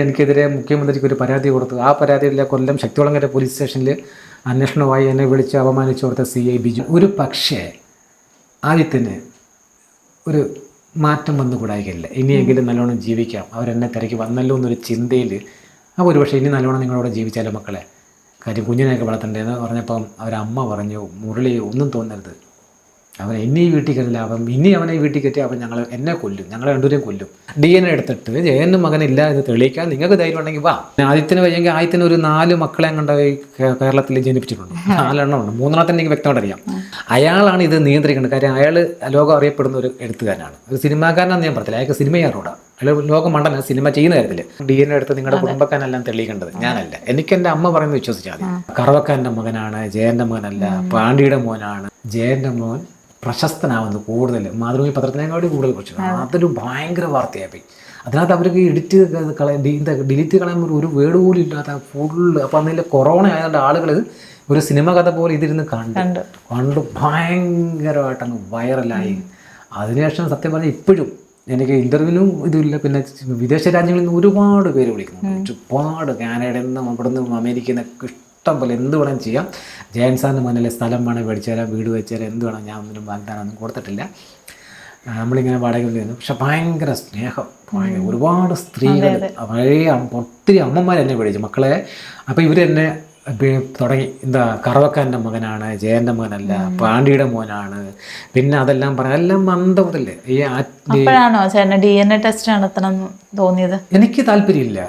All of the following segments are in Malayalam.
എനിക്കെതിരെ മുഖ്യമന്ത്രിക്ക് ഒരു പരാതി കൊടുത്തു. ആ പരാതിയിലെ കൊല്ലം ശക്തികുളങ്ങര പോലീസ് സ്റ്റേഷനിൽ അന്വേഷണമായി എന്നെ വിളിച്ച് അപമാനിച്ചു കൊടുത്ത സി ഐ ബിജു. ഒരു പക്ഷേ ആദ്യത്തിന് ഒരു മാറ്റം വന്നു ഇനിയെങ്കിലും നല്ലോണം ജീവിക്കാം. അവരെന്നെ തിരക്കി വന്നല്ലോ എന്നൊരു ചിന്തയിൽ ആ ഒരു പക്ഷേ ഇനി നല്ലോണം നിങ്ങളോട് ജീവിച്ചാലോ മക്കളെ? കാര്യം കുഞ്ഞിനെയൊക്കെ വളർത്തണ്ടേന്ന് പറഞ്ഞപ്പം അവരമ്മ പറഞ്ഞു മുരളി ഒന്നും തോന്നരുത്. അവൻ എന്നെ ഈ വീട്ടിൽ കയറില്ല. അവൻ ഇനി അവനെ വീട്ടിൽ കയറ്റി അവൻ ഞങ്ങൾ എന്നെ കൊല്ലും. ഞങ്ങളെ രണ്ടുപേരെയും കൊല്ലും. ഡി എൻ എടുത്തിട്ട് ജയനും മകനില്ല എന്ന് തെളിയിക്കാൻ നിങ്ങൾക്ക് ധൈര്യം ഉണ്ടെങ്കിൽ വാ. ആദ്യത്തിന് വയ്യെങ്കിൽ ആദ്യത്തിന് ഒരു നാല് മക്കളെ കണ്ട കേരളത്തിൽ ജനിപ്പിച്ചിട്ടുണ്ട്. നാലെണ്ണം ഉണ്ട് മൂന്നെണ്ണത്തിന് എനിക്ക് വ്യക്തമായിട്ട് അറിയാം. അയാളാണ് ഇത് നിയന്ത്രിക്കേണ്ടത്. കാര്യം അയാൾ ലോകം അറിയപ്പെടുന്ന ഒരു എഴുത്തുകാരനാണ്. ഒരു സിനിമാക്കാരനാണെന്ന് ഞാൻ പറഞ്ഞില്ല അയാൾക്ക് സിനിമയാറോടാ അയാൾ ലോകം മണ്ടന സിനിമ ചെയ്യുന്ന കാര്യത്തിൽ ഡി എൻ എടുത്ത് നിങ്ങളുടെ കുടുംബക്കാരെല്ലാം തെളിയിക്കേണ്ടത്. ഞാനല്ല. എനിക്ക് എന്റെ അമ്മ പറയുന്നത് വിശ്വസിച്ചാൽ മതി കറവക്കാരന്റെ മകനാണ് ജയന്റെ മകനല്ല പാണ്ഡിയുടെ മോനാണ് ജയന്റെ മോൻ പ്രശസ്തനാവുന്നു കൂടുതൽ. മാതൃഭൂമി പത്രത്തിനേക്കാട്ടി കൂടുതൽ കുറച്ച് അതൊരു ഭയങ്കര വാർത്തയായി. അതിനകത്ത് അവർക്ക് എഡിറ്റ് കളയാൻ ഡിലീറ്റ് കളയാൻ ഒരു- വേർഡ് പോലും ഇല്ലാത്ത ഫുള്ള് അപ്പം അതിൽ കൊറോണ ആയതുകൊണ്ട് ആളുകൾ ഒരു സിനിമ കഥ പോലെ ഇതിരുന്ന് കണ്ടു. കണ്ടു. കണ്ട് ഭയങ്കരമായിട്ട് അങ്ങ് വൈറലായി അതിനുശേഷം സത്യം പറഞ്ഞാൽ ഇപ്പോഴും എനിക്ക് ഇന്റർവ്യൂവിനും ഇതുമില്ല. പിന്നെ വിദേശ രാജ്യങ്ങളിൽ നിന്ന് ഒരുപാട് പേര് വിളിക്കുന്നു ഒരുപാട് കാനഡയിൽ നിന്നും ഇവിടെ നിന്നും അമേരിക്കയിൽ നിന്നൊക്കെ ഇഷ്ടം പോലെ എന്ത് വേണം ചെയ്യാം. ജയൻ സാറിന് മുന്നിൽ സ്ഥലം വേണം മേടിച്ചു തരാം വീട് വെച്ച് തരാം എന്ത് വേണം ഞാൻ ഒന്നിനും വാഗ്ദാനമൊന്നും കൊടുത്തിട്ടില്ല. നമ്മളിങ്ങനെ വാടകയിൽ നിന്ന് പക്ഷെ ഭയങ്കര സ്നേഹം ഭയങ്കര ഒരുപാട് സ്ത്രീകൾ പഴയ ഒത്തിരി അമ്മമാർ എന്നെ വിളിച്ചു മക്കളെ അപ്പോൾ ഇവർ എന്നെ തുടങ്ങി. എന്താ കറവക്കാരന്റെ മകനാണ് ജയന്റെ മകനല്ല പാണ്ഡിയുടെ മോനാണ്. പിന്നെ അതെല്ലാം പറയാം എല്ലാം മന്ദബുദ്ധല്ലേ ഈ അപ്പോഴാണോ ഡി എൻ എ ടെസ്റ്റ് നടത്തണം തോന്നിയത്? എനിക്ക് താല്പര്യമില്ല.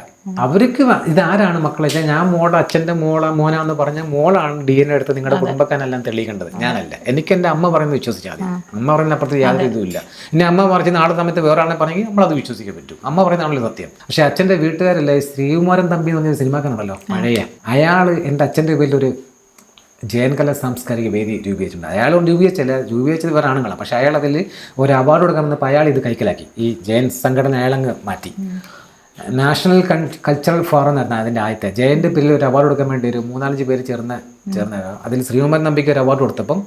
അവർക്ക് ഇതാരാണ് മക്കളെ? വെച്ചാൽ ഞാൻ മോളെ അച്ഛന്റെ മോള മോനാന്ന് പറഞ്ഞ മോളാണ് ഡി എൻ എടുത്ത് നിങ്ങളുടെ കുടുംബക്കാരെല്ലാം തെളിയിക്കേണ്ടത്. ഞാനല്ല. എനിക്ക് എന്റെ അമ്മ പറയുന്നത് വിശ്വസിച്ചാൽ മതി. അമ്മ പറയുന്ന അപ്പുറത്ത് യാതൊരു ഇതുമില്ല. ഇനി അമ്മ പറഞ്ഞ നാളെ സമയത്ത് വേറെ ആളെ പറഞ്ഞെങ്കിൽ നമ്മളത് വിശ്വസിക്കാൻ പറ്റും. അമ്മ പറയുന്നതാണല്ലോ സത്യം. പക്ഷേ അച്ഛന്റെ വീട്ടുകാരല്ലേ ഈ ശ്രീകുമാരൻ തമ്പി എന്ന് പറഞ്ഞ സിനിമാക്കാനുണ്ടല്ലോ പഴയ. അയാൾ എന്റെ അച്ഛന്റെ പേരിലൊരു ജയൻകല സാംസ്കാരിക വേദി രൂപീകരിച്ചിട്ടുണ്ട്. അയാൾ രൂപീകരിച്ചല്ല. രൂപീകരിച്ചത് വേറെ ആണുങ്ങളാണ് പക്ഷേ അയാൾ അതിൽ ഒരു അവാർഡ് കൊടുക്കാൻ വന്നപ്പോൾ അയാൾ ഇത് കൈക്കലാക്കി. ഈ ജയൻ സംഘടന അയാളങ്ങ് മാറ്റി. നാഷണൽ കൾച്ചറൽ ഫോറം എന്ന് പറഞ്ഞാൽ അതിന്റെ ആദ്യത്തെ. ജയന്റെ പേരിൽ ഒരു അവാർഡ് കൊടുക്കാൻ വേണ്ടി ഒരു മൂന്നാലഞ്ച് പേര് ചേർന്ന് ചേർന്ന അതിൽ ശ്രീകുമാരൻ നമ്പിക്ക് ഒരു അവാർഡ് കൊടുത്തപ്പം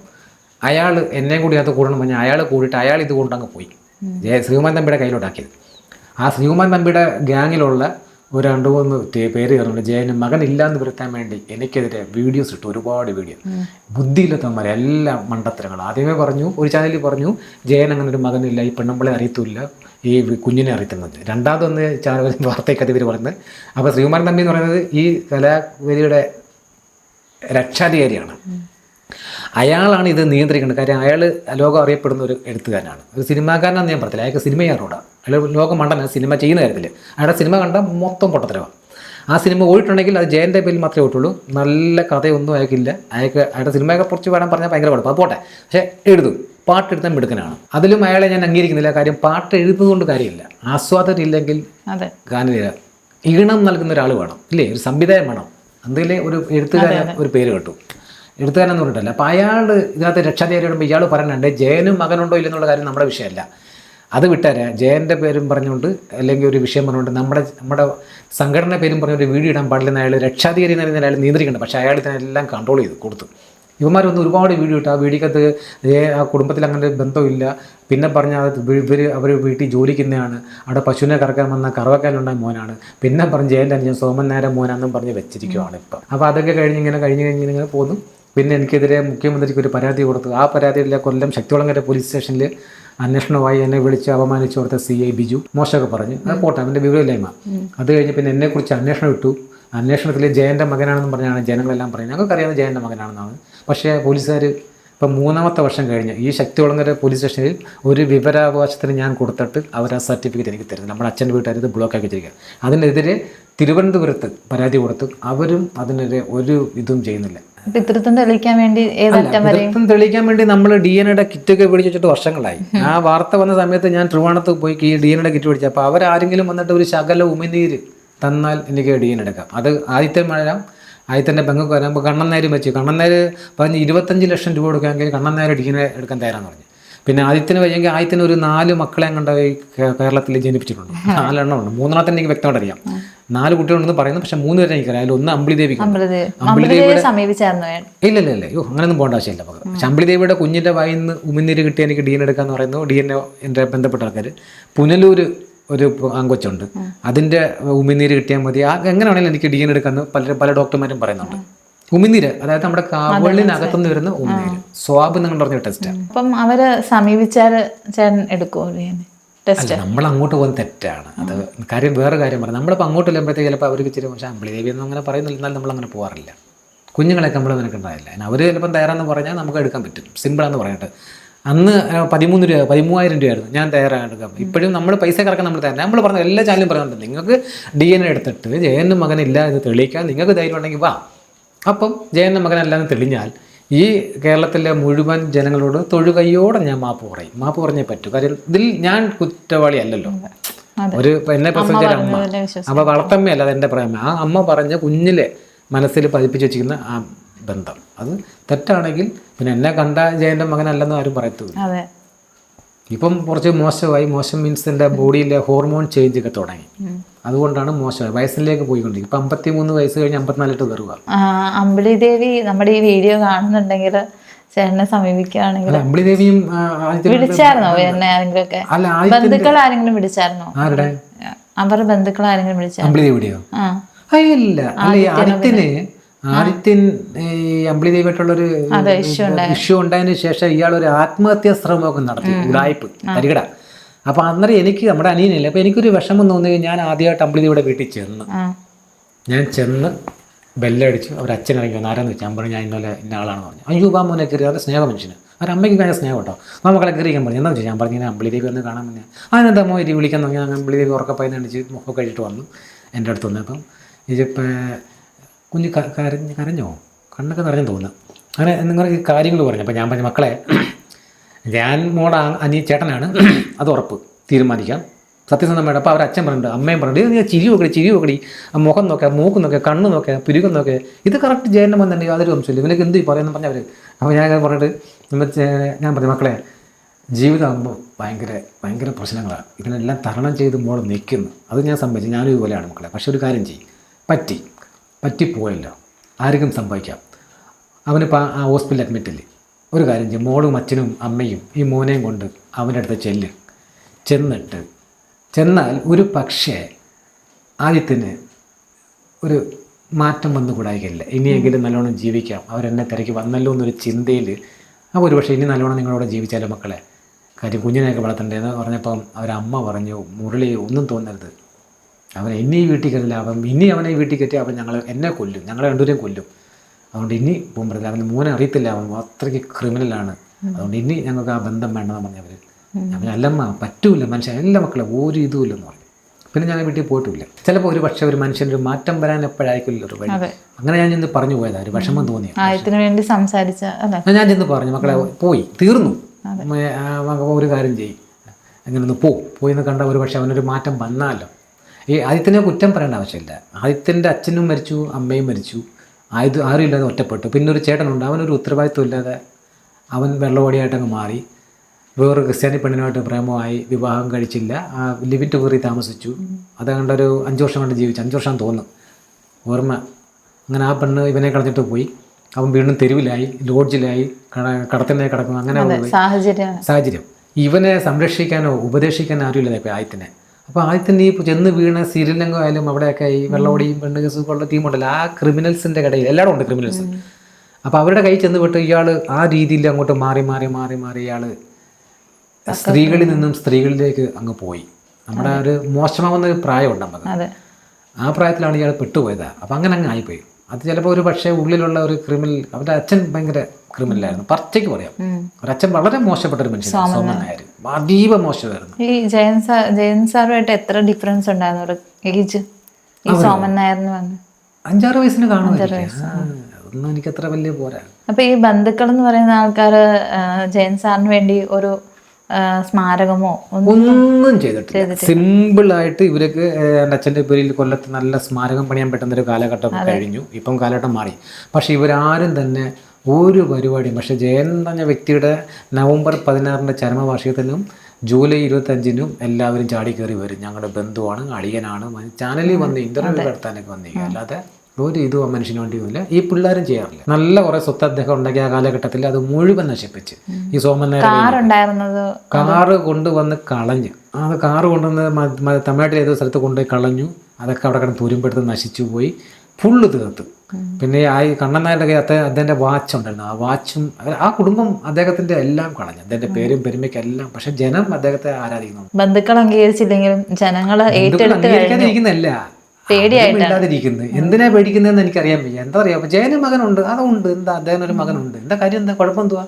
അയാൾ എന്നെ കൂടി അത് കൂടണം പറഞ്ഞാൽ അയാൾ കൂടിയിട്ട് അയാൾ ഇത് കൊണ്ടങ്ങ് പോയി. ജയ ശ്രീകുമാരൻ നമ്പിയുടെ കയ്യിലോട്ടാക്കിയത്. ആ ശ്രീകുമാരൻ നമ്പിയുടെ ഗ്യാങ്ങിലുള്ള ഒരു രണ്ട് മൂന്ന് പേര് കയറുന്നുണ്ട് ജയന് മകൻ ഇല്ലാന്ന് വരുത്താൻ വേണ്ടി എനിക്കെതിരെ വീഡിയോസ് ഇട്ടു ഒരുപാട് വീഡിയോ ബുദ്ധിയില്ലാത്തവന്മാരെ എല്ലാ മണ്ടത്തരങ്ങളും. ആദ്യമേ പറഞ്ഞു ഒരു ചാനലിൽ പറഞ്ഞു ജയൻ അങ്ങനെ ഒരു മകനില്ല ഈ പെണ്ണുമ്പളെ അറിയത്തില്ല ഈ കുഞ്ഞിനെ അറിയിക്കുന്നത്. രണ്ടാമതൊന്ന് ചാനൽ വാർത്തയ്ക്കകത്ത് ഇവർ പറയുന്നത്. അപ്പോൾ ശ്രീകുമാരൻ തമ്പി എന്ന് പറയുന്നത് ഈ കലാവേദിയുടെ രക്ഷാധികാരിയാണ്. അയാളാണ് ഇത് നിയന്ത്രിക്കുന്നത് കാര്യം അയാൾ ലോകം അറിയപ്പെടുന്ന ഒരു എഴുത്തുകാരനാണ്. ഒരു സിനിമാക്കാരനാണെന്ന് ഞാൻ പറഞ്ഞില്ല. അയാൾക്ക് സിനിമയാറൂടാ അയാൾ ലോകം മണ്ടന. സിനിമ ചെയ്യുന്ന കാര്യത്തിൽ അയാളുടെ സിനിമ കണ്ടാൽ മൊത്തം പൊട്ടത്തരവാണ് ആ സിനിമ ഓയിട്ടുണ്ടെങ്കിൽ അത് ജയന്റെ പേരിൽ മാത്രമേ ഓട്ടുള്ളൂ നല്ല കഥയൊന്നും അയാൾക്കില്ല. അയാൾക്ക് അയാളുടെ സിനിമയൊക്കെ കുറച്ച് വേണം പറഞ്ഞാൽ ഭയങ്കര കുഴപ്പം. അത് പോട്ടെ. പക്ഷേ എഴുതും. പാട്ട് എഴുതാൻ മിടുക്കനാണ്. അതിലും അയാളെ ഞാൻ അംഗീകരിക്കുന്നില്ല. കാര്യം പാട്ട് എഴുതുന്നത് കൊണ്ട് കാര്യമില്ല. ആസ്വാദന ഇല്ലെങ്കിൽ അതെ. ഗാനലീല ഈണം നൽകുന്ന ഒരാൾ വേണം. ഇല്ലേ? ഒരു സംവിധായം വേണം. എന്തെങ്കിലും ഒരു എഴുത്തുകാരൻ ഒരു പേര് കേട്ടു. എഴുത്തുകാരൻ എന്ന് പറഞ്ഞിട്ടല്ല. അപ്പം അയാൾ ഇതിനകത്ത് രക്ഷാധികാരിയോടുമ്പോൾ ഇയാൾ പറയുന്നുണ്ട് ജയനും മകനുണ്ടോ ഇല്ലെന്നുള്ള കാര്യം നമ്മുടെ വിഷയമല്ല. അത് വിട്ടാരാ. ജയന്റെ പേരും പറഞ്ഞുകൊണ്ട് അല്ലെങ്കിൽ ഒരു വിഷയം പറഞ്ഞുകൊണ്ട് നമ്മുടെ നമ്മുടെ സംഘടന പേരും പറഞ്ഞ ഒരു വീഡിയോ ഇടാൻ പാടില്ലെന്ന് അയാൾ രക്ഷാധികാരി എന്ന് പറയുന്ന അയാൾ നിയന്ത്രിക്കുന്നുണ്ട്. പക്ഷേ അയാൾ ഇതിനെല്ലാം കൺട്രോൾ ചെയ്തു കൊടുത്തു. ഇവന്മാരൊന്ന് ഒരുപാട് വീഡിയോ ഇട്ടു. ആ വീഡിയോക്കകത്ത് ഏ ആ കുടുംബത്തിൽ അങ്ങനെ ഒരു ബന്ധമില്ല. പിന്നെ പറഞ്ഞാൽ ഇവർ അവർ വീട്ടിൽ ജോലിക്കുന്നതാണ്. അവിടെ പശുവിനെ കറക്കാൻ വന്ന കറവക്കാലുണ്ടായ മോനാണ്. പിന്നെ പറഞ്ഞ് ജയന്റെ അനുജൻ സോമൻ നായരൻ മോനാന്നും പറഞ്ഞ് വെച്ചിരിക്കുവാണ് ഇപ്പം. അപ്പോൾ അതൊക്കെ കഴിഞ്ഞ് ഇങ്ങനെ കഴിഞ്ഞ് കഴിഞ്ഞ് ഇങ്ങനെ പോകുന്നു. പിന്നെ എനിക്കെതിരെ മുഖ്യമന്ത്രിക്ക് ഒരു പരാതി കൊടുത്തു. ആ പരാതിയിലെ കൊല്ലം ശക്തികുളങ്ങര പോലീസ് സ്റ്റേഷനിൽ അന്വേഷണമായി എന്നെ വിളിച്ച് അപമാനിച്ചു കൊടുത്ത സി ഐ ബിജു മോശമൊക്കെ പറഞ്ഞു. അത് പോട്ടെ അവന്റെ വിവരമില്ലായ്മ. അത് കഴിഞ്ഞ് പിന്നെ എന്നെക്കുറിച്ച് അന്വേഷണം ഇട്ടു. അന്വേഷണത്തിൽ ജയന്റെ മകനാണെന്ന് പറഞ്ഞാണ് ജനങ്ങളെല്ലാം പറയുന്നത്. ഞങ്ങൾക്കറിയാവുന്ന ജയന്റെ മകനാണെന്നാണ്. പക്ഷേ പോലീസുകാർ ഇപ്പം മൂന്നാമത്തെ വർഷം കഴിഞ്ഞ് ഈ ശക്തികുളങ്ങര പോലീസ് സ്റ്റേഷനിൽ ഒരു വിവരാവകാശത്തിന് ഞാൻ കൊടുത്തിട്ട് അവർ ആ സർട്ടിഫിക്കറ്റ് എനിക്ക് തരുന്നത്. നമ്മുടെ അച്ഛന്റെ വീട്ടുകാർ ഇത് ബ്ലോക്കാക്കി വെച്ചിരിക്കുക അതിനെതിരെ തിരുവനന്തപുരത്ത് പരാതി കൊടുത്തു അവരും അതിനെതിരെ ഒരു ഇതും ചെയ്യുന്നില്ല. പിതൃത്വം തെളിയിക്കാൻ വേണ്ടി തെളിയിക്കാൻ വേണ്ടി നമ്മൾ ഡി എൻ എയുടെ കിറ്റൊക്കെ പിടിച്ചു വെച്ചിട്ട് വർഷങ്ങളായി ആ വാർത്ത വന്ന സമയത്ത് ഞാൻ ട്രിവാണത്ത് പോയി ഡി എൻ എയുടെ കിറ്റ് പിടിച്ചു അപ്പോൾ അവരാരെങ്കിലും വന്നിട്ട് ഒരു ശകല ഉമിനീര് തന്നാൽ എനിക്ക് ഡി എൻ എടുക്കാം. അത് ആദ്യത്തെ മഴ ആദ്യത്തെ ബംഗൊക്കെ വരാമ്പോൾ കണ്ണന്നേരും വെച്ച് കണ്ണന്നേര് പറഞ്ഞ് ഇരുപത്തഞ്ച് ലക്ഷം രൂപ കൊടുക്കാമെങ്കിൽ കണ്ണന്നേര് ഡി എൻ എടുക്കാൻ തയ്യാറാന്ന് പറഞ്ഞു. പിന്നെ ആദ്യത്തിന് വയ്യെങ്കിൽ ആദ്യത്തിന് ഒരു നാല് മക്കളെ കണ്ട കേരളത്തിൽ ജനിപ്പിച്ചിട്ടുണ്ട്. നാലെണ്ണം ഉണ്ട്. മൂന്നെണ്ണത്തിന് എനിക്ക് വ്യക്തമായിട്ട് അറിയാം. നാല് കുട്ടികളുണ്ടെന്ന് പറയുന്നു. പക്ഷെ മൂന്ന് പേരെ എനിക്കറിയാം. അതിൽ ഒന്ന് അമ്പിളി ദേവിക്ക് അമ്പലദേവി അമ്പലദേവിയെ സമീപിച്ചായിരുന്നു ഇല്ല ഇല്ല ഇല്ല. അയ്യോ അങ്ങനെയൊന്നും പോകേണ്ട ആവശ്യമില്ല നമുക്ക്. പക്ഷെ ദേവിയുടെ കുഞ്ഞിന്റെ വായിന്ന് ഉമിനീര് കിട്ടിയ എനിക്ക് ഡി എൻ എടുക്കാന്ന് പറയുന്നു. ഡി എൻ എന്റെ ബന്ധപ്പെട്ട ആൾക്കാർ പുനലൂർ ഒരു ആങ്കൊച്ചുണ്ട്. അതിന്റെ ഉമിനീര് കിട്ടിയാൽ മതി. ആ എങ്ങനെയാണെങ്കിലും എനിക്ക് ഡി എൻ എടുക്കാമെന്ന് പല പല ഡോക്ടർമാരും പറയുന്നുണ്ട്. ഉമിനീര് അതായത് നമ്മുടെ കാവളിനകത്തുനിന്ന് വരുന്ന ഉമിനീര്. സ്വാബ് എന്ന് പറഞ്ഞ ടെസ്റ്റ് അപ്പം അവരെ സമീപിച്ചാൽ ചേട്ടൻ എടുക്കുമോ ടെസ്റ്റ് നമ്മൾ അങ്ങോട്ട് പോകുന്ന തെറ്റാണ്. അത് കാര്യം വേറെ കാര്യം പറയാം. നമ്മളിപ്പോൾ അങ്ങോട്ട് ചെല്ലുമ്പോഴത്തേക്ക് ചിലപ്പോൾ അവർക്ക് ഇച്ചിരി പക്ഷേ അമ്പിളിദേവി ഒന്നും അങ്ങനെ പറയുന്നില്ല. എന്നാലും നമ്മൾ അങ്ങനെ പോകാറില്ല. കുഞ്ഞുങ്ങളെയൊക്കെ നമ്മൾ നിനക്കുണ്ടായില്ല അവർ ചിലപ്പം തയ്യാറെന്ന് പറഞ്ഞാൽ നമുക്ക് എടുക്കാൻ പറ്റും. സിമ്പിളാന്ന് പറഞ്ഞിട്ട് അന്ന് പതിമൂന്ന് രൂപ പതിമൂവായിരം രൂപയായിരുന്നു. ഞാൻ തയ്യാറാണ് എടുക്കാം ഇപ്പോഴും നമ്മൾ പൈസ കറക്കാൻ നമ്മൾ തരാം നമ്മൾ പറഞ്ഞ എല്ലാ ചാനലും പറയുന്നുണ്ട് നിങ്ങൾക്ക് ഡി എൻ എടുത്തിട്ട് ജയനും മകനില്ല എന്ന് തെളിയിക്കാൻ നിങ്ങൾക്ക് ധൈര്യം ഉണ്ടെങ്കിൽ വാ. അപ്പം ജയന്റെ മകനല്ല എന്ന് തെളിഞ്ഞാൽ ഈ കേരളത്തിലെ മുഴുവൻ ജനങ്ങളോട് തൊഴുകൈയോടെ ഞാൻ മാപ്പ് പറയും. മാപ്പ് പറഞ്ഞേ പറ്റൂ. കാര്യം ഇതിൽ ഞാൻ കുറ്റവാളി അല്ലല്ലോ. ഒരു എന്നെ പ്രസവിച്ച അമ്മ. അപ്പൊ വളർത്തമ്മയല്ല അതെന്റെ പ്രേമ. ആ അമ്മ പറഞ്ഞ കുഞ്ഞിലെ മനസ്സിൽ പതിപ്പിച്ച് വെച്ചിരിക്കുന്ന ബന്ധം. അത് തെറ്റാണെങ്കിൽ പിന്നെ എന്നെ കണ്ട ജയന്റെ മകനല്ലെന്ന് ആരും പറയത്തില്ല ഇപ്പം കുറച്ച് മോശമായി മോശം മീൻസ് എന്റെ ബോഡിയിലെ ഹോർമോൺ ചേഞ്ച് ഒക്കെ തുടങ്ങി. അതുകൊണ്ടാണ് മോശമായി. വയസ്സിലേക്ക് പോയിക്കൊണ്ടിരിക്കും ഇപ്പം അമ്പത്തി മൂന്ന് വയസ്സ് കഴിഞ്ഞ് അമ്പത്തിനാലിട്ട് കയറുക. അമ്പിളി ദേവി നമ്മുടെ ഈ വീഡിയോ കാണുന്നുണ്ടെങ്കിൽ ചേട്ടനെ സമീപിക്കുകയാണെങ്കിൽ അമ്പിളി ദേവിയും വിളിച്ചായിരുന്നോ എന്നെ ആരെങ്കിലും ഒക്കെ ബന്ധുക്കൾ ആരെങ്കിലും വിളിച്ചായിരുന്നോ? ആരുടെ? അവരുടെ ബന്ധുക്കൾ ആരെങ്കിലും വിളിച്ചായിരുന്നു? അമ്പിളി അല്ല ഈ ആദിത്യന് ആദിത്യൻ ഈ അമ്പിളിദേവിയായിട്ടുള്ളൊരു ഇഷ്യൂ ഉണ്ടായതിനു ശേഷം ഇയാൾ ഒരു ആത്മഹത്യാ ശ്രമമൊക്കെ നടത്തി ഉടായ്പ്. തരികട അപ്പൊ അന്നേരം എനിക്ക് നമ്മുടെ അനിയനില്ല അപ്പൊ എനിക്കൊരു വിഷമം തോന്നി ഞാൻ ആദ്യമായിട്ട് അമ്പിളിദേവിയുടെ വീട്ടിൽ ചെന്ന്. ഞാൻ ചെന്ന് ബെല്ലടിച്ചു അവർ അച്ഛൻ ഇറങ്ങി വന്നു ആരാന്ന് വെച്ചാൽ പറഞ്ഞു ഞാൻ ഇന്നലെ ഇന്ന ആളാണെന്ന് പറഞ്ഞു. അയ്യോ ബാ മോനെ കയറി അവരുടെ സ്നേഹ മനുഷ്യന്. അവരമ്മയ്ക്ക് കഴിഞ്ഞ സ്നേഹം കേട്ടോ. മക്കളെ കയറി ഞാൻ പറഞ്ഞു. എന്താ വെച്ചാൽ ഞാൻ പറഞ്ഞു ഞാൻ അമ്പിളിദേവി ഒന്ന് കാണാൻ പറഞ്ഞു അതിനെന്താ മോ ഇരി വിളിക്കാൻ? തുടങ്ങി ഞാൻ അമ്പിളിദേവി ഉറക്കപ്പായി അടിച്ച് മുഖം കഴിച്ചിട്ട് വന്നു എന്റെ അടുത്ത് വന്നപ്പം ഇതിപ്പോൾ കുഞ്ഞ് കരഞ്ഞ് കരഞ്ഞോ? കണ്ണൊക്കെ നിറഞ്ഞു തോന്നുന്നു. അങ്ങനെ ഈ കാര്യങ്ങൾ പറഞ്ഞു. അപ്പോൾ ഞാൻ പറഞ്ഞു മക്കളെ ഞാൻ മോടെ അനിയ ചേട്ടനാണ് അത് ഉറപ്പ്. തീരുമാനിക്കാം. സത്യസന്ധമായിട്ട് അപ്പോൾ അവർ അച്ഛൻ പറഞ്ഞിട്ടുണ്ട് അമ്മയും പറഞ്ഞിട്ട് ഇത് ചിരി നോക്കടി ചിരി നോക്കടി മുഖം നോക്കുക മൂക്ക് നോക്കുക കണ്ണ് നോക്കുക പുരുകം നോക്കുക ഇത് കറക്റ്റ് ജയനം വന്നിട്ടുണ്ട് യാതൊരു വംശമില്ല ഇവനൊക്കെ എന്ത് പറയുന്നു പറഞ്ഞവർ അപ്പോൾ ഞാൻ പറഞ്ഞിട്ട് ഞാൻ പറഞ്ഞു മക്കളെ ജീവിതമാകുമ്പോൾ ഭയങ്കര ഭയങ്കര പ്രശ്നങ്ങളാണ്. ഇതിനെല്ലാം തരണം ചെയ്ത് മോൾ നിൽക്കുന്നു. അത് ഞാൻ സമ്മതിച്ചു. ഞാനും ഇതുപോലെയാണ് മക്കളെ. പക്ഷെ ഒരു കാര്യം ചെയ്യും. പറ്റി. പറ്റിപ്പോയല്ലോ. ആർക്കും സംഭവിക്കാം. അവനിപ്പോൾ ആ ഹോസ്പിറ്റലിൽ അഡ്മിറ്റില്ലേ ഒരു കാര്യം ചെയ്യും. മോളും അച്ഛനും അമ്മയും ഈ മോനെയും കൊണ്ട് അവന്റെ അടുത്ത് ചെല്ല്. ചെന്നിട്ട് ചെന്നാൽ ഒരു പക്ഷേ ആദ്യത്തിന് ഒരു മാറ്റം വന്നു കൂടായില്ല ഇനിയെങ്കിലും നല്ലോണം ജീവിക്കാം. അവരെന്നെ തിരക്കി വന്നല്ലോ എന്നൊരു ചിന്തയിൽ അപ്പോൾ ഒരു പക്ഷേ ഇനി നല്ലോണം നിങ്ങളോട് ജീവിച്ചാലോ മക്കളെ? കാര്യം കുഞ്ഞിനെയൊക്കെ വളർത്തണ്ടേന്ന് പറഞ്ഞപ്പം അവരമ്മ പറഞ്ഞു മുരളി ഒന്നും തോന്നരുത്. അവൻ എന്നെ ഈ വീട്ടിൽ കയറില്ല അവൻ ഇനി അവനെ ഈ വീട്ടിൽ കയറ്റി അവൻ ഞങ്ങൾ എന്നെ കൊല്ലും. ഞങ്ങളെ രണ്ടുപേരെയും കൊല്ലും. അതുകൊണ്ട് ഇനി പോകാൻ പറ്റില്ല അവന്റെ മോനെ അറിയത്തില്ല. അവൻ അത്രയ്ക്ക് ക്രിമിനലാണ്. അതുകൊണ്ട് ഇനി ഞങ്ങൾക്ക് ആ ബന്ധം വേണ്ടെന്ന് പറഞ്ഞവർ അവൻ അല്ലമ്മ പറ്റൂല. മനുഷ്യൻ എല്ലാ മക്കളെ ഒരു ഇതുമില്ല എന്ന് പറഞ്ഞു പിന്നെ ഞാൻ വീട്ടിൽ പോയിട്ടില്ല. ചിലപ്പോൾ ഒരു പക്ഷേ ഒരു മനുഷ്യന്റെ ഒരു മാറ്റം വരാൻ എപ്പോഴായിരിക്കില്ല ഒരു വഴി. അങ്ങനെ ഞാൻ ചെന്ന് പറഞ്ഞു പോയതാ. ഒരു വിഷമം തോന്നി വേണ്ടി സംസാരിച്ച ഞാൻ ചെന്ന് പറഞ്ഞു മക്കളെ പോയി. തീർന്നു. ഒരു കാര്യം ചെയ്യും. അങ്ങനെ ഒന്ന് പോ. പോയി എന്ന് കണ്ട ഒരു പക്ഷേ അവനൊരു മാറ്റം വന്നാലോ? ഈ ആദിത്യനെ കുറ്റം പറയേണ്ട ആവശ്യമില്ല. ആദിത്യന്റെ അച്ഛനും മരിച്ചു അമ്മയും മരിച്ചു. ആയത് ആരും ഇല്ലാതെ ഒറ്റപ്പെട്ടു. പിന്നെ ഒരു ചേട്ടനുണ്ട്. അവനൊരു ഉത്തരവാദിത്വം ഇല്ലാതെ അവൻ വെള്ളവോടിയായിട്ട് അങ്ങ് മാറി. വേറൊരു ക്രിസ്ത്യാനി പെണ്ണിനുമായിട്ട് പ്രേമമായി വിവാഹം കഴിച്ചില്ല. ആ ലിവിറ്റ് കയറി താമസിച്ചു. അത് ഒരു അഞ്ച് വർഷം കൊണ്ട് ജീവിച്ചു. അഞ്ച് വർഷം തോന്നും. ഓർമ്മ. അങ്ങനെ ആ പെണ്ണ് ഇവനെ കളഞ്ഞിട്ട് പോയി. അവൻ വീണ്ടും തെരുവിലായി ലോഡ്ജിലായി കട കടത്തിനെ കിടക്കുന്നു. അങ്ങനെ സാഹചര്യം. സാഹചര്യം. ഇവനെ സംരക്ഷിക്കാനോ ഉപദേശിക്കാനോ ആരുമില്ല ആയത്തിനെ അപ്പോൾ ആദ്യം തന്നെ ഈ ചെന്ന് വീണ സീരിയലിലെങ്കോ ആയാലും അവിടെയൊക്കെ ഈ വെള്ളോടിയും പെണ്ണ് കേസും ഉള്ള ടീമുണ്ടല്ലോ ആ ക്രിമിനൽസിന്റെ കടയിൽ എല്ലായിടും ഉണ്ട് ക്രിമിനൽസ് അപ്പോൾ അവരുടെ കൈ ചെന്ന് വിട്ട് ഇയാൾ ആ രീതിയിൽ അങ്ങോട്ട് മാറി മാറി മാറി മാറി ഇയാൾ സ്ത്രീകളിൽ നിന്നും സ്ത്രീകളിലേക്ക് അങ്ങ് പോയി. നമ്മുടെ ഒരു മോശമാവുന്ന ഒരു പ്രായമുണ്ട് നമുക്ക്. ആ പ്രായത്തിലാണ് ഇയാൾ പെട്ടുപോയത്. അപ്പം അങ്ങനെ അങ്ങ് ആയിപ്പോയി. അത് ചിലപ്പോൾ ഒരു പക്ഷേ ഉള്ളിലുള്ള ഒരു ക്രിമിനൽ അവരുടെ അച്ഛൻ ഭയങ്കര ക്രിമിനലായിരുന്നു പർച്ചയ്ക്ക് പറയാം. ഒരച്ഛൻ വളരെ മോശപ്പെട്ട ഒരു മനുഷ്യനായിരുന്നു. സോമൻ നായർ. അതീവ മോശമായിരുന്നു. ഈ ജയൻ സാർ ജയൻ സാറുമായിട്ട് എത്ര ഡിഫറൻസ് ഉണ്ടായിരുന്നു? ഏജ് ഈ സോമൻ നായർ എന്ന് പറഞ്ഞു. അഞ്ചാറ് വയസ്സിന് ആ, അതൊന്നും എനിക്ക് അത്ര വലിയ പോരാ. അപ്പൊ ഈ ബന്ധുക്കൾ എന്ന് പറയുന്ന ആൾക്കാർ ജയൻ സാറിന് വേണ്ടി ഒരു സ്മാരകമോ ഒന്നും ചെയ്തിട്ടില്ല. സിമ്പിളായിട്ട് ഇവർക്ക് എന്റെ അച്ഛന്റെ പേരിൽ കൊല്ലത്ത് നല്ല സ്മാരകം പണിയാൻ പറ്റുന്ന ഒരു കാലഘട്ടം കഴിഞ്ഞു. ഇപ്പം കാലഘട്ടം മാറി. പക്ഷേ ഇവരാരും തന്നെ ഒരു പരിപാടിയും പക്ഷേ ജയൻ എന്ന് പറഞ്ഞ വ്യക്തിയുടെ നവംബർ പതിനാറിന്റെ ചരമവാർഷികത്തിലും ജൂലൈ ഇരുപത്തഞ്ചിനും എല്ലാവരും ചാടി കയറി വരും. ഞങ്ങളുടെ ബന്ധുവാണ് അളിയനാണ് ചാനലിൽ വന്ന് ഇന്റർവ്യൂ നടത്താനൊക്കെ വന്നിരിക്കുക അല്ലാതെ ഒരു ഇതും ആ മനുഷ്യന് വേണ്ടിയുമില്ല ഈ പിള്ളേരും ചെയ്യാറില്ല. നല്ല കുറെ സ്വത്ത് അദ്ദേഹം ഉണ്ടാക്കിയ ആ കാലഘട്ടത്തിൽ അത് മുഴുവൻ നശിപ്പിച്ച്. ഈ സോമൻ കാറ് കൊണ്ടുവന്ന് കളഞ്ഞ്. ആ കാറ് കൊണ്ടുവന്ന് തമിഴ്നാട്ടിൽ ഏതോ സ്ഥലത്ത് കൊണ്ടുപോയി കളഞ്ഞു. അതൊക്കെ അവിടെ കിടന്ന് തുരുമ്പെടുത്ത് നശിച്ചു പോയി. ഫുള്ള് തീർത്ത്. പിന്നെ ആ ഈ കണ്ണൻ നായരുടെ കയ്യിൽ അദ്ദേഹം വാച്ച് ഉണ്ടായിരുന്നു. ആ വാച്ചും ആ കുടുംബം അദ്ദേഹത്തിന്റെ എല്ലാം കളഞ്ഞു. അദ്ദേഹത്തെ പേരും പെരുമയ്ക്ക് എല്ലാം പക്ഷെ ജനം അദ്ദേഹത്തെ ആരാധിക്കുന്നു ബന്ധുക്കൾ അംഗീകരിച്ചില്ലെങ്കിലും ജനങ്ങൾ അംഗീകരിക്കാതിരിക്കുന്നല്ല ഇല്ലാതിരിക്കുന്നത് എന്തിനാ പേടിക്കുന്നതെന്ന് എനിക്കറിയാൻ വയ്യ. എന്താ പറയാ ജയന് മകനുണ്ട്. അതുണ്ട്. എന്താ അദ്ദേഹം ഒരു മകനുണ്ട്. എന്താ കാര്യം എന്താ? കുഴപ്പം എന്തുവാ?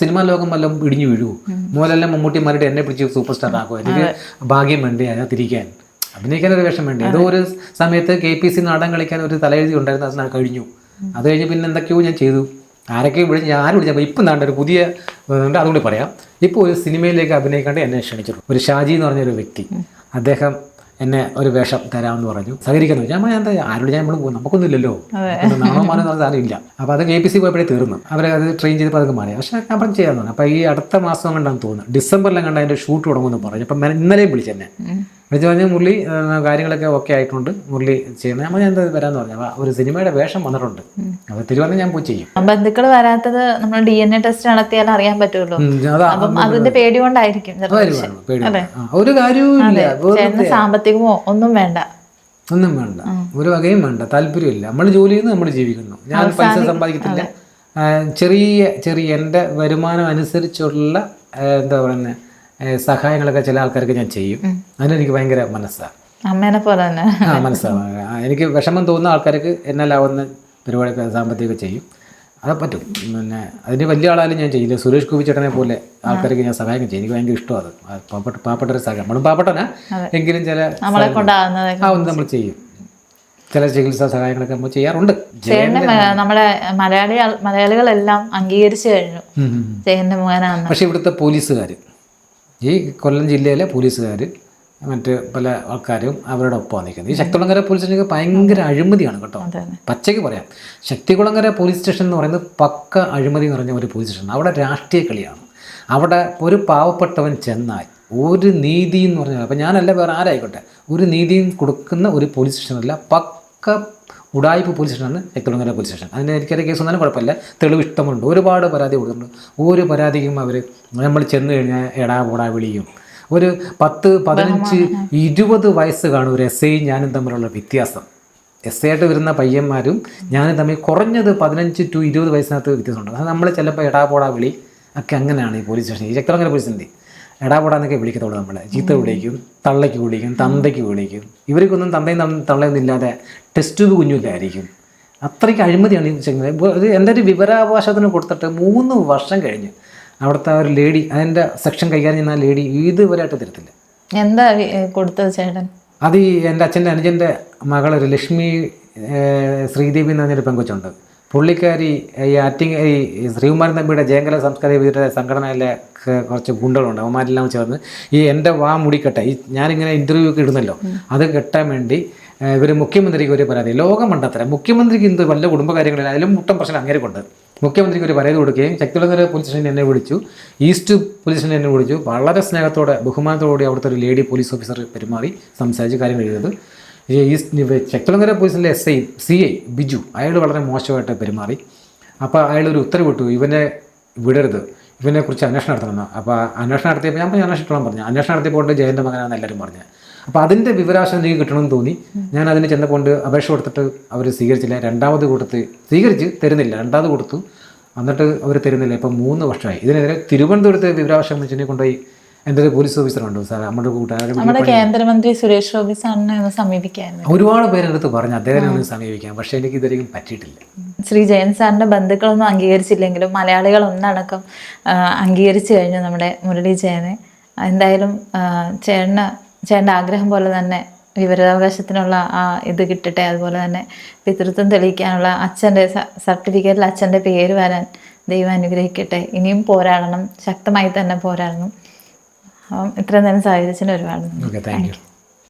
സിനിമാ ലോകം വല്ലതും ഇടിഞ്ഞു വീഴുവോ? മോലെല്ലാം മമ്മൂട്ടി മാരുടെ എന്നെ പിടിച്ച് സൂപ്പർ സ്റ്റാർ ആക്കുക എനിക്ക് ഭാഗ്യം വേണ്ടേ അതിനകത്തിരിക്കാൻ? അഭിനയിക്കാൻ ഒരു വേഷം വേണ്ടേ? ഏതോ ഒരു സമയത്ത് കെ പി സി നാടൻ കളിക്കാൻ ഒരു തലയെഴുതി ഉണ്ടായിരുന്നു അത് കഴിഞ്ഞു. അത് കഴിഞ്ഞ് പിന്നെ എന്തൊക്കെയോ ഞാൻ ചെയ്തു. ആരൊക്കെ വിളിച്ച് ഞാൻ വിളിച്ചപ്പോൾ ഇപ്പം നാണ്ട ഒരു പുതിയ ഉണ്ട് അതുകൊണ്ട് പറയാം. ഇപ്പോൾ ഒരു സിനിമയിലേക്ക് അഭിനയിക്കാണ്ട് എന്നെ ക്ഷണിച്ചു ഒരു ഷാജി എന്ന് പറഞ്ഞൊരു വ്യക്തി. അദ്ദേഹം എന്നെ ഒരു വേഷം തരാമെന്ന് പറഞ്ഞു. സഹകരിക്കുന്നു ഞാൻ എന്താ ആരോട് ഞാൻ നമ്മൾ പോകും നമുക്കൊന്നും ഇല്ലല്ലോ പിന്നെ നാണോ മാറി സാധനം ഇല്ല അപ്പോൾ അത് കെ പി സി പോയപ്പോഴേ തീർന്നു. അവരെ അത് ട്രെയിൻ ചെയ്തപ്പോൾ അതൊക്കെ മാറി. പക്ഷേ ഞാൻ പറഞ്ഞു ചെയ്യാമെന്ന് പറഞ്ഞു. അപ്പോൾ ഈ അടുത്ത മാസം കണ്ടാന്ന് തോന്നുന്നു. ഡിസംബറിലും കണ്ട അതിന്റെ ഷൂട്ട് തുടങ്ങുമെന്ന് പറഞ്ഞു. അപ്പം ഇന്നലെയും വിളിച്ചെന്നെ വിളിച്ച് പറഞ്ഞാൽ മുരളി കാര്യങ്ങളൊക്കെ ഓക്കെ ആയിട്ടുണ്ട്. മുരളി ചെയ്യുന്നത് നമ്മൾ ഞാൻ എന്താ വരാന്ന് പറഞ്ഞു അപ്പോൾ ഒരു സിനിമയുടെ വേഷം വന്നിട്ടുണ്ട്. അപ്പോൾ തിരുവനന്തപുരം ഞാൻ പോയി ചെയ്യും. ബന്ധുക്കൾ വരാത്തത് നമ്മൾ ഡി എൻ എ ടെസ്റ്റ് നടത്തിയാൽ അറിയാൻ പറ്റുള്ളൂ. അപ്പം അതിന്റെ പേടി കൊണ്ടായിരിക്കും ഒരു കാര്യവും സാമ്പത്തികമോ ഒന്നും വേണ്ട. ഒന്നും വേണ്ട. ഒരു വകയും വേണ്ട. താല്പര്യമില്ല. നമ്മൾ ജോലി ചെയ്യുന്നു നമ്മൾ ജീവിക്കുന്നു. ഞാൻ പൈസ സമ്പാദിക്കത്തില്ല. ചെറിയ ചെറിയ എന്റെ വരുമാനം അനുസരിച്ചുള്ള എന്താ പറയുന്നത് സഹായങ്ങളൊക്കെ ചില ആൾക്കാർക്ക് ഞാൻ ചെയ്യും. അതിനെനിക്ക് ഭയങ്കര മനസ്സാണ് അമ്മേനെ പോലെ തന്നെ. ആ മനസ്സാണ് എനിക്ക് വിഷമം തോന്നുന്ന ആൾക്കാർക്ക് എന്നാലാവുന്ന പരിപാടി സാമ്പത്തികമൊക്കെ ചെയ്യും. അത് പറ്റും. പിന്നെ അതിന് വലിയ ആളായാലും ഞാൻ ചെയ്യില്ല. സുരേഷ് ഗോപി ചേട്ടനെ പോലെ ആൾക്കാർക്ക് ഞാൻ സഹായം ചെയ്യും. എനിക്ക് ഭയങ്കര ഇഷ്ടമാണ് അത്. പാവപ്പെട്ട പാവപ്പെട്ട സഹായം. നമ്മളും പാവപ്പെട്ടനാ എങ്കിലും ചില ആവുന്നത് നമ്മൾ ചെയ്യും. ചില ചികിത്സാ സഹായങ്ങളൊക്കെ നമ്മൾ ചെയ്യാറുണ്ട്. നമ്മുടെ മലയാളി മലയാളികളെല്ലാം അംഗീകരിച്ചു കഴിഞ്ഞു. പക്ഷേ ഇവിടുത്തെ പോലീസുകാർ ഈ കൊല്ലം ജില്ലയിലെ പോലീസുകാർ മറ്റ് പല ആൾക്കാരും അവരുടെ ഒപ്പമാണ് നിൽക്കുന്നത്. ഈ ശക്തികുളങ്ങര പോലീസ് സ്റ്റേഷൻ ഭയങ്കര അഴിമതിയാണ് കേട്ടോ. പച്ചയ്ക്ക് പറയാം. ശക്തികുളങ്ങര പോലീസ് സ്റ്റേഷൻ എന്ന് പറയുന്നത് പക്ക അഴിമതി നിറഞ്ഞ ഒരു പോലീസ് സ്റ്റേഷൻ അവിടെ രാഷ്ട്രീയ കളിയാണ്. അവിടെ ഒരു പാവപ്പെട്ടവൻ ചെന്നാൽ ഒരു നീതി എന്ന് പറഞ്ഞാൽ അപ്പം ഞാനല്ല വേറെ ആരായിക്കോട്ടെ ഒരു നീതിയും കൊടുക്കുന്ന ഒരു പോലീസ് സ്റ്റേഷനല്ല പക്ക ഉടായ്പ പോലീസ് സ്റ്റേഷനാണ് എക്കലുങ്ങര പോലീസ് സ്റ്റേഷൻ അതിന് എനിക്കറിയ കേസ് വന്നാലും കുഴപ്പമില്ല. തെളിവ് ഇഷ്ടമുണ്ട്. ഒരുപാട് പരാതി കൊടുത്തിട്ടുണ്ട്. ഒരു പരാതിക്കും അവർ നമ്മൾ ചെന്ന് കഴിഞ്ഞാൽ എടാ പോടാ വിളിയും. ഒരു പത്ത് പതിനഞ്ച് ഇരുപത് വയസ്സ് കാണും ഒരു എസ് ഐയും ഞാനും തമ്മിലുള്ള വ്യത്യാസം. എസ് ഐ ആയിട്ട് വരുന്ന പയ്യന്മാരും ഞാനും തമ്മിൽ കുറഞ്ഞത് പതിനഞ്ച് ടു ഇരുപത് വയസ്സിനകത്ത് വ്യത്യാസമുണ്ട്. അത് നമ്മൾ ചിലപ്പോൾ എടാ പോടാ വിളി ഒക്കെ അങ്ങനെയാണ് ഈ പോലീസ് സ്റ്റേഷൻ ഈ ചക്രങ്ങര പോലീസിന്റെ എടാ പോടാ എന്നൊക്കെ വിളിക്കത്തുള്ളൂ നമ്മളെ. ചീത്ത വിളിക്കും തള്ളയ്ക്ക് വിളിക്കും തന്തയ്ക്ക് വിളിക്കും. ഇവർക്കൊന്നും തന്തയും തള്ളയൊന്നും ഇല്ലാതെ ടെസ്റ്റ് ട്യൂബ് കുഞ്ഞില്ലായിരിക്കും അത്രയ്ക്ക് അഴിമതിയാണ് ഈ ചെങ്ങനെ ഇത് എന്റെ ഒരു വിവരാവകാശത്തിന് കൊടുത്തിട്ട് മൂന്ന് വർഷം കഴിഞ്ഞ് അവിടുത്തെ ഒരു ലേഡി അതിന്റെ സെക്ഷൻ കൈകാര്യം ചെയ്യുന്ന ലേഡി ഇതുവരെയായിട്ട് തരത്തില്ല. എന്താ കൊടുത്തത് ചേട്ടൻ? അത് ഈ എന്റെ അച്ഛന്റെ അനുജന്റെ മകളൊരു ലക്ഷ്മി ശ്രീദേവി എന്ന് പറഞ്ഞൊരു പെങ്കൊച്ചുണ്ട്. പുള്ളിക്കാരി ഈ ആറ്റിങ് ഈ ശ്രീകുമാരൻ തമ്പിയുടെ ജയങ്കല സംസ്കാര വിദ്യ സംഘടനയിലെ കുറച്ച് ഗുണ്ടകളുണ്ട്. അവന്മാരെല്ലാം ചേർന്ന് ഈ എന്റെ വാ മുടിക്കട്ടെ ഈ ഞാനിങ്ങനെ ഇന്റർവ്യൂ ഒക്കെ ഇടുന്നല്ലോ അത് കെട്ടാൻ വേണ്ടി ഇവർ മുഖ്യമന്ത്രിക്ക് ഒരു പരാതി. ലോകം മണ്ടത്തരം മുഖ്യമന്ത്രിക്ക് എന്ത് വല്ല കുടുംബകാര്യങ്ങളില്ല അതിലും മുട്ടം പ്രശ്നം അങ്ങനെ കൊണ്ട് മുഖ്യമന്ത്രിക്ക് ഒരു പരാതി കൊടുക്കുകയും ശക്തികുളങ്ങര പോലീസ് സ്റ്റേഷനിൽ എന്നെ വിളിച്ചു ഈസ്റ്റ് പോലീസ് സ്റ്റേഷനിൽ എന്നെ വിളിച്ചു. വളരെ സ്നേഹത്തോടെ ബഹുമാനത്തോടെ അവിടുത്തെ ഒരു ലേഡി പോലീസ് ഓഫീസർ പെരുമാറി സംസാരിച്ച് കാര്യങ്ങൾ എഴുതിയത്. ഈസ്റ്റ് ശക്തികുളങ്ങര പോലീസിലെ S I C I Biju അയാൾ വളരെ മോശമായിട്ട് പെരുമാറി. അപ്പോൾ അയാൾ ഒരു ഉത്തരവിട്ടു ഇവനെ വിടരുത്. ഇവനെ കുറിച്ച് അന്വേഷണം നടത്തണമെന്ന്. അപ്പോൾ അന്വേഷണം നടത്തിയപ്പോൾ ഞാൻ പറഞ്ഞു അന്വേഷിച്ചോളാൻ പറഞ്ഞു. അന്വേഷണം നടത്തിയപ്പോൾ ജയന്റെ മകനാണെന്ന് എല്ലാവരും പറഞ്ഞു അപ്പോൾ അതിന്റെ വിവരാശം എനിക്ക് കിട്ടണമെന്ന് തോന്നി. ഞാൻ അതിന് ചെന്നപ്പോൾ അപേക്ഷ കൊടുത്തിട്ട് അവർ സ്വീകരിച്ചില്ല. രണ്ടാമത് കൊടുത്ത് സ്വീകരിച്ച് തരുന്നില്ല. രണ്ടാമത് കൊടുത്തു. എന്നിട്ട് അവർ തരുന്നില്ല. ഇപ്പം മൂന്ന് വർഷമായി. ഇതിനെതിരെ തിരുവനന്തപുരത്ത് വിവരാവകാശം വെച്ചിട്ടുണ്ടെങ്കിൽ കൊണ്ടുപോയി. എന്റെ ഒരു പോലീസ് ഓഫീസറുണ്ട് സാർ നമ്മുടെ കൂട്ടുകാരുടെ നമ്മുടെ കേന്ദ്രമന്ത്രി സുരേഷ് ഗോപി സാറിനെ ഒന്ന് സമീപിക്കായിരുന്നു. ഒരുപാട് പേരെടുത്ത് പറഞ്ഞു അദ്ദേഹത്തിനെ ഒന്ന് സമീപിക്കാം. പക്ഷേ എനിക്ക് ഇതുവരെയും പറ്റിയിട്ടില്ല. ശ്രീ ജയൻ സാറിന്റെ ബന്ധുക്കളൊന്നും അംഗീകരിച്ചില്ലെങ്കിലും മലയാളികൾ ഒന്നടക്കം അംഗീകരിച്ചു കഴിഞ്ഞു നമ്മുടെ മുരളി ജയനെ. എന്തായാലും ചേട്ടന് ചേട്ടന്റെ ആഗ്രഹം പോലെ തന്നെ വിവരാവകാശത്തിനുള്ള ആ ഇത് കിട്ടട്ടെ. അതുപോലെ തന്നെ പിതൃത്വം തെളിയിക്കാനുള്ള അച്ഛന്റെ സർട്ടിഫിക്കറ്റിൽ അച്ഛന്റെ പേര് വരാൻ ദൈവം അനുഗ്രഹിക്കട്ടെ. ഇനിയും പോരാടണം. ശക്തമായി തന്നെ പോരാടണം. ഇത്രയും നേരം സഹകരിച്ചതിന് ഒരുപാട് താങ്ക് യു